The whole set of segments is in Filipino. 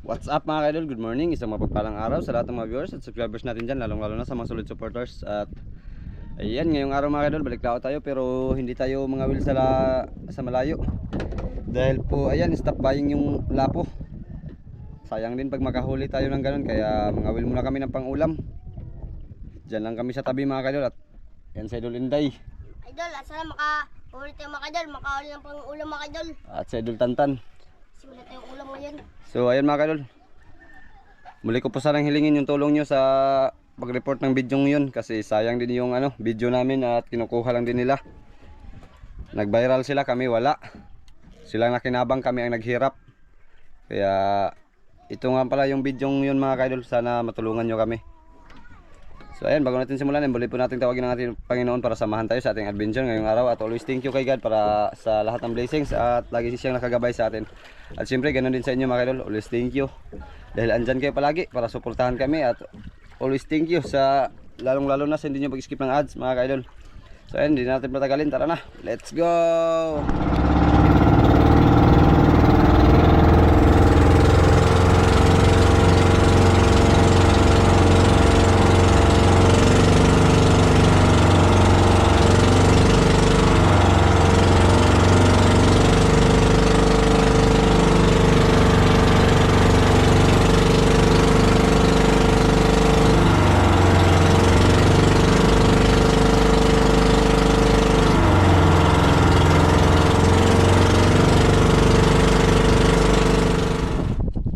What's up mga kaidol? Good morning. Isang mapagpalang araw sa lahat ng mga viewers at subscribers natin dyan, lalong lalo na sa mga solid supporters. At ayan, ngayong araw mga kaidol, balik lao tayo pero hindi tayo mga will sa, la, sa malayo. Dahil po, ayan, stop buying yung lapo. Sayang din pag makahuli tayo ng ganun, kaya mga will muna kami ng pangulam. Diyan lang kami sa tabi mga kaidol at yan sa Idol Inday Idol, asa na makahuli tayo mga idol, makahuli ng pang ulam mga idol. at sa Idol Tantan. Simula tayong ulam ngayon. So ayun mga kadol. Muli ko po sanang hilingin yung tulong nyo sa pag-report ng video yun kasi sayang din yung ano, video namin at kinukuha lang din nila. Nag-viral sila, kami wala. Sila nakinabang, kami ang naghirap. Kaya ito nga pala yung video yun mga kadol, sana matulungan nyo kami. So ayan, bago natin simulan, muli po natin tawagin ang ating Panginoon para samahan tayo sa ating adventure ngayong araw at always thank you kay God para sa lahat ng blessings at lagi siyang nakagabay sa atin. At siyempre, ganun din sa inyo mga idol, always thank you. Dahil andyan kayo palagi para suportahan kami at always thank you sa lalong lalo na sa hindi nyo pag-skip ng ads mga idol. So ayan, hindi na natin patagalin, tara na, let's go!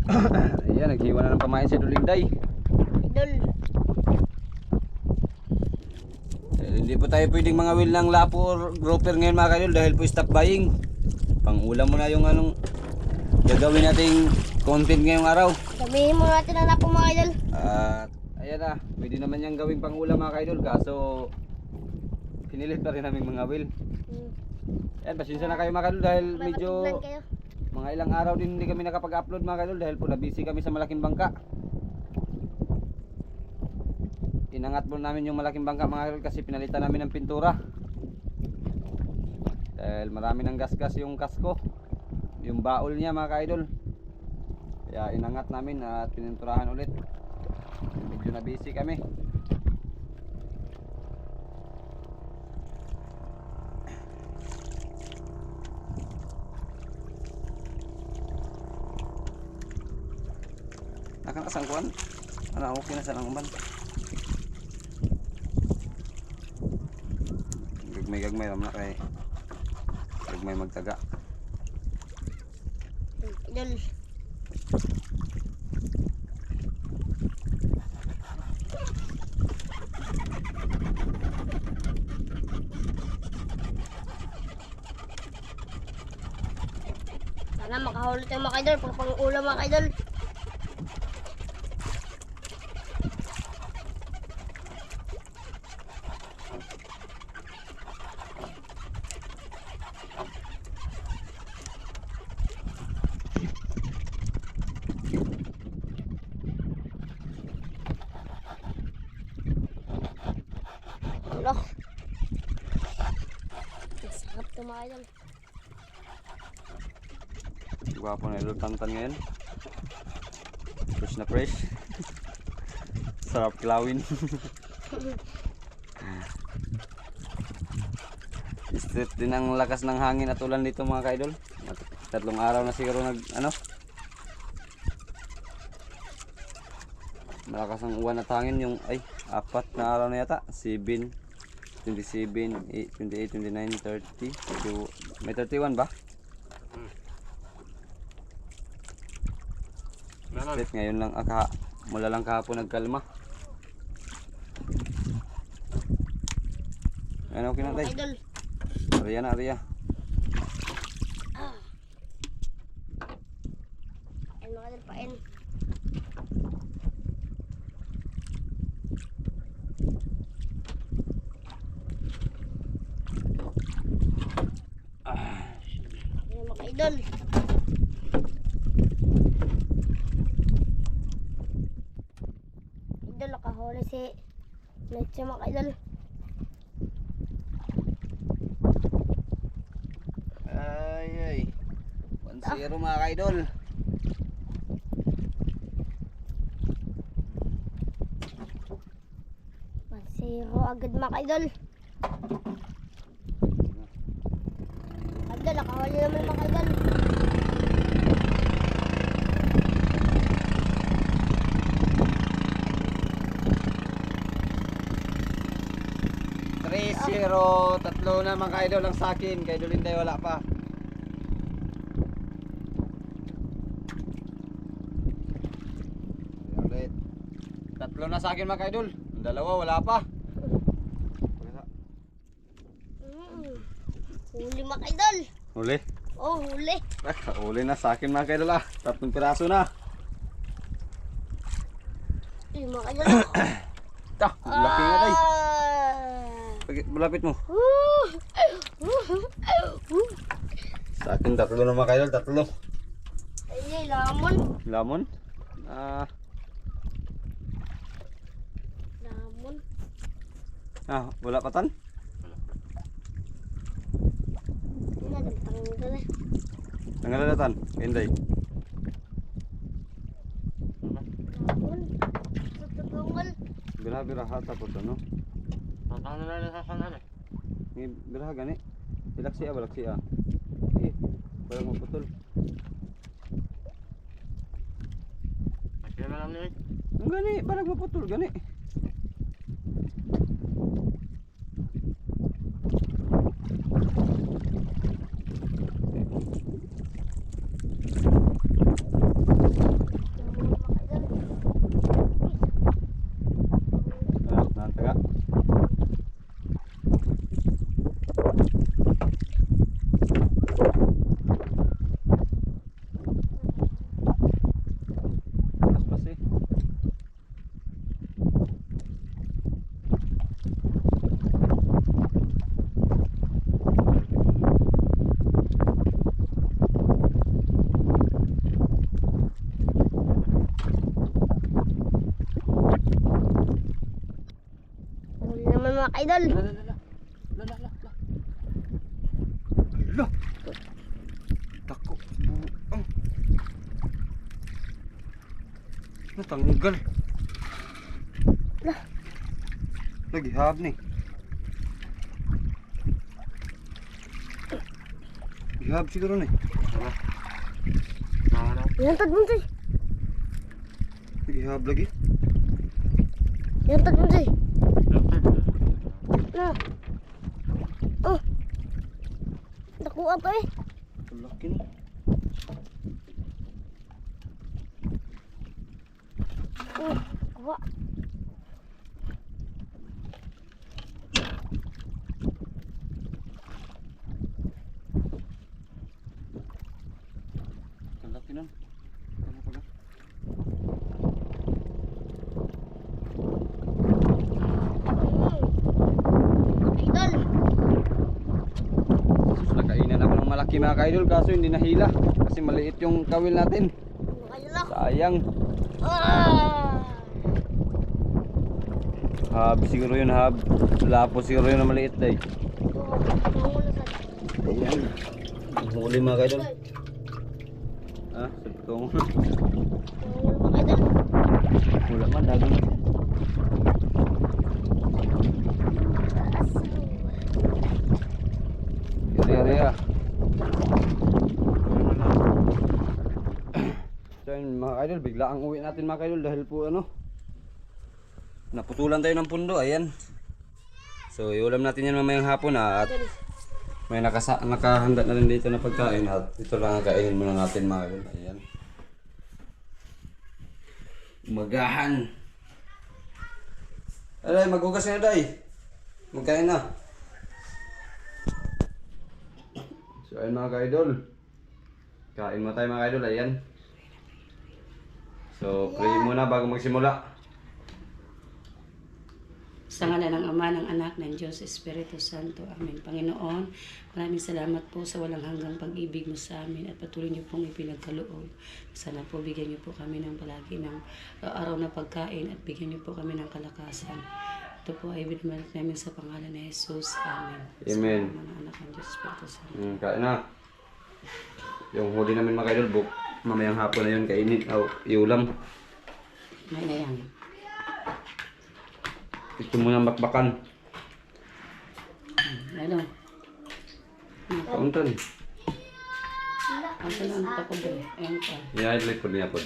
Ayan, naghiwa na ng pamain si Dulinday. Idol, Eh, hindi po tayo pwedeng mga will ng lapo or grouper ngayon mga kadol dahil po stop buying. Pangulam mo na yung anong gagawin nating content ngayong araw. damihin mo natin ang lapo mga idol. At ayan na, pwede naman yung gawing pangulam mga kadol kaso pinilit pa rin namin mga will. Hmm. Ayan, pasensya na kayo mga kadol dahil May medyo mga ilang araw din hindi kami nakapag-upload mga kadol dahil po na busy kami sa malaking bangka. Inangat po namin yung malaking bangka mga kadol kasi pinalitan namin ng pintura. Dahil marami ng gasgas yung kasko. Yung baol niya mga ka-idol. Kaya inangat namin at pininturahan ulit. Medyo na busy kami. Nakakasang kuwan. Ano, okay na sa languban. Gagmay-gagmay naman na kay Gagmay magtaga. Idol, sana makahuli tayo mga idol, pang pang ulam mga idol. Idol. Gwapo na idol tantan ngayon. Fresh na fresh. Sarap kilawin. Straight din ang lakas ng hangin at ulan dito mga ka-idol. Tatlong araw na siguro nag ano. Malakas ang uwan at hangin yung ay apat na araw na yata. 7 27, 8, 28, 29, 30, 31. May 31 ba? Straight ngayon lang aka mula lang kahapon nagkalma. Ano okay na Mga tay? idol. Ariya na ariya. idol. Idol, nakahuli si Nagsimak idol. Ay, ay. 1-0 ah. mga kaidol. Zero agad mga kaidol. Agad, nakahuli naman mga kaidol. Three, zero, tatlo na mga idol ang sa akin. Kay Dulinday wala pa. Tatlo na sa akin mga idol. Ang dalawa wala pa. Mm. Huli mga kaidol. Huli. Oh, huli. Ah, Huli na sa akin mga idol ah. Tatlong piraso na. Ay, mga kaidol. Ta, laki nga day. Ah. Malapit mo. Sa akin tatlo na mga idol, tatlo. Ay, lamon. Lamon. Ah, Lamon. ah, wala pa tan? Nagtanggal eh. Tanggal na tan. Inday. Lamon. Tutulungan. Bira-bira ha tapos ano? Na lang sa kanan eh. Ni bira gani. Bilak siya, balak siya. Eh, parang maputol. Masya na lang nila. Ang gani, parang maputol gani. Lamon naman mga kaidol. Lah. Tako. Buang. Natanggal. Lah. Lagi hab ni. Gihab siguro ni. Ano? Yantad mo sa'y. Gihab lagi. Yantad mo sa'y. Na. Oh. Nakuha to eh. Laki ni. Oh, kuha. Ang laki nun. Ano pala? Idol. Sus, nakainan ako ng malaki mga ka-idol kaso hindi nahila. Kasi maliit yung kawil natin. Sayang. Ah. Hab siguro yun hab. Lapo siguro yun na maliit day. Ayan. Huli mga ka-idol. Ah, mga idol. Wala man, dagang. Yari-yari ah. So yun mga idol, bigla ang uwi natin mga idol dahil po ano Naputulan tayo ng pundo, ayan. So iulam natin yan mamayang hapon ah, at may nakasa nakahanda na rin dito na pagkain at ito lang ang kainin muna natin mga idol, ayan. Umagahan. Aray, magugas na day. Magkain na. So ayun mga ka-idol. Kain mo tayo mga ka-idol, ayan So, pray muna bago magsimula. Sa ngala ng Ama, ng Anak, ng Diyos, Espiritu Santo. Amen. Panginoon, maraming salamat po sa walang hanggang pag-ibig mo sa amin at patuloy niyo pong ipinagkaloob. Sana po bigyan niyo po kami ng palagi ng uh, araw na pagkain at bigyan niyo po kami ng kalakasan. Ito po ay binamalik namin sa pangalan ni Jesus. Amen. Amen. Sa ng Anak, ng Diyos, Espiritu Santo. Mm, kain na. Yung huli namin mga book. Mamayang hapon na yun, kainin. O, iulam. May na yan. Ito mo ng bakbakan. Ano? Kauntan. Ang tanong ko ba? Ayun pa. I-highlight ko niya po.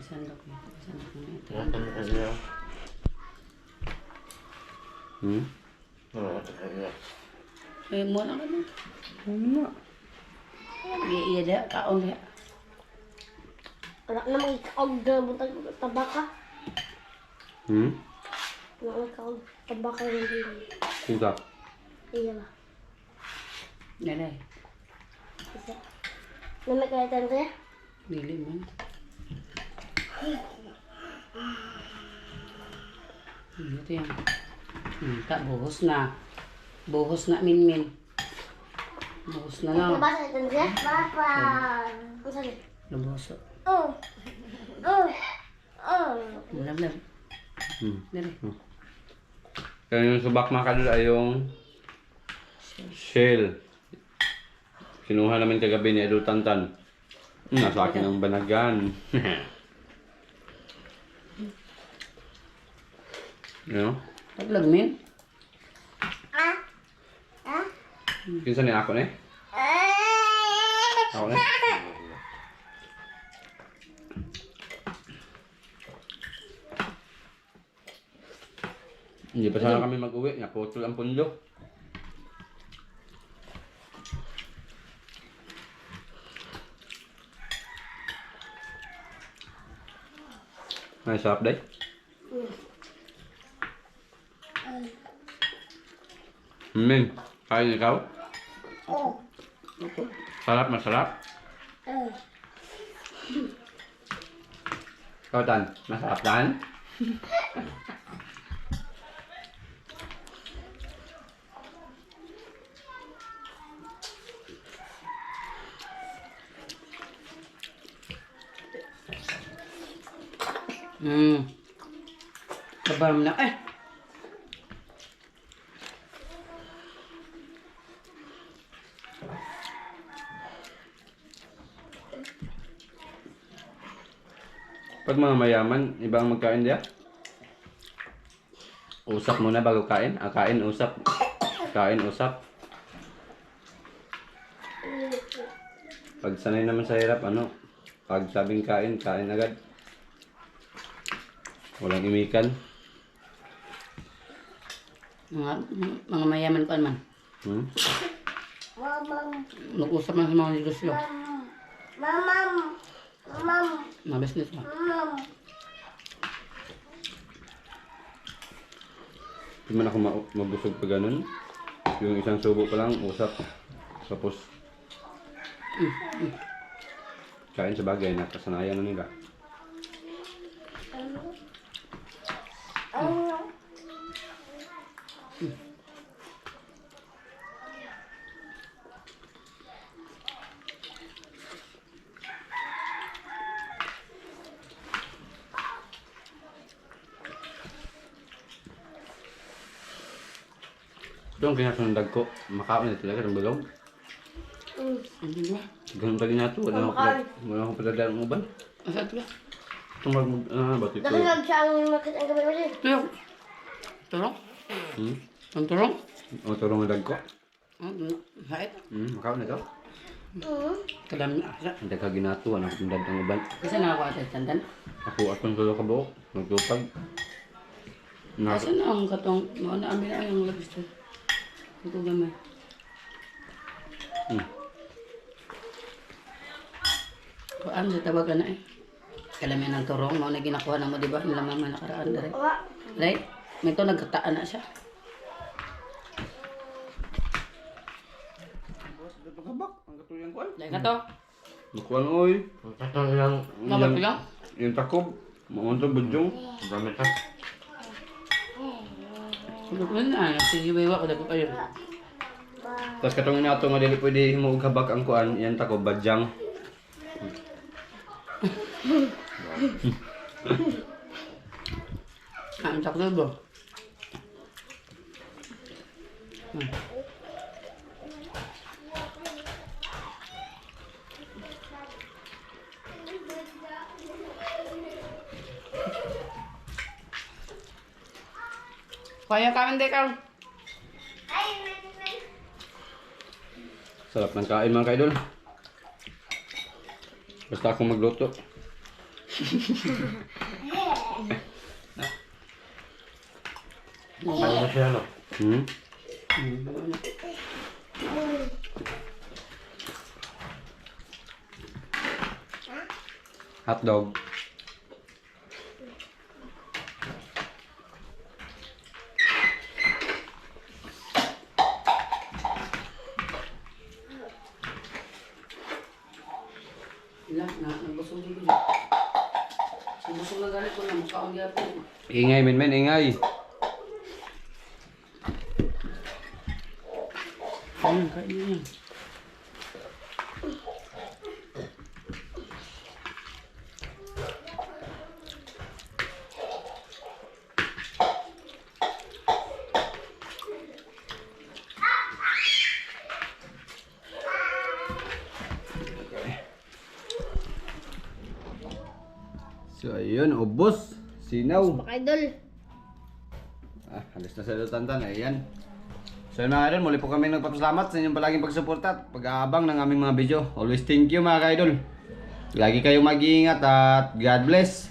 Sandok mo. Sandok mo ito. Yun. Hmm? Eh, mo na ka na. Ano? Iya, iya da. Kaon da. Wala na mag-ikaog na butang tabaka. Hmm? Wala na ikaog tabaka ng hindi. Kusa. Iya ba? Nanay. Isa. Na may kaitan kaya? Dili man. Hmm, Ito yan. Hmm, ta, buhos na. Buhos na, min, min. Buhos na lang. Nabasa kaitan kaya? Papa! Ang sabi? Lubuso. Oh! Oh! Oh! Lamlam. Hmm. Dali. Kaya yung subak mga kadol ay yung shell. Kinuha namin kagabi ni Edu Tantan. Hmm, nasa akin ang banagan. know? Taglag, min. Ah! Ah! Kinsa ni ako ni? Ako ni? Hindi pa sana kami mag-uwi. Naputol ang pundo. Ay, sarap day. Min, kain ikaw? Salap masalap. Kau tan, masalap tan. Hmm. Kebarmna eh. Pag mga mayaman, iba ang magkain diya. Usap muna bago kain. Ah, kain, usap. Kain, usap. Pag sanay naman sa hirap, ano, pag sabing kain, kain agad. Walang imikan. Mga, mga mayaman pa man. Hmm? Mamam! Mag-usap man sa mga negosyo. Mamam! Mamam! Mga business. Mamam! Hindi man ako ma- mabusog pa ganun. Yung isang subo pa lang, usap. Tapos, kain sa bagay, nakasanayan na nila. Doon kinasundag ko, makaon na talaga ng bulog. Hindi ba? Ganun talaga nga ito, wala akong Makain. wala akong patadaan ng uban. Asa ito ba? Tumag mo, ah, ba't ito? Nakalag siya ang makit ang gabi mo din. Turong. Turong? Hmm? Ang turong? O, turong ang dag ko. Ah, hait. Hmm, makaon na ito. Hmm? Kalam na asa. Ang daga ginato, anak kong dad ang uban. Kasi nakakuha sa tandan. Ako atong tulo ka buhok, nagtupag. Na, Asa na ang katong, mga naamin na yung labis to. Ito gamay. hmm. Kuan sa tawagan na eh. Kalamin ng turong, mga na ginakuha na mo, di ba? Nilamang na nakaraan na rin. Right? May to nagkataan na siya. Kabak, ang katuyang kuan. Dahil ka to. Makuan oy. Ang tatang lang, Mabot ko lang. Yung takob, maunto budyong. gamit ha. Sabi ko na, nagsigiwewa ko dapat kayo. Tapos katong nato nga dili pwede mo og habak ang kuan, yan takob badyang. Ah, ang takdo ba? Hmm. Kaya ka, hindi ka. Sarap ng kain mga kaidol. Basta akong magluto. Ano na siya, no? Hmm? Hot dog. Ilan na, nagbusog din ko dyan. Nagbusog na galit ko na, mukhaon gyapon. Ingay men men, ingay. Ayun, kain na yan. So ayun, ubos. Sinaw. Mga idol. Ah, halos na sa tantan. Ayan. So yun mga idol, muli po kami nagpapasalamat sa inyong palaging pagsuporta at pag-aabang ng aming mga video. Always thank you mga idol. Lagi kayong mag-iingat at God bless.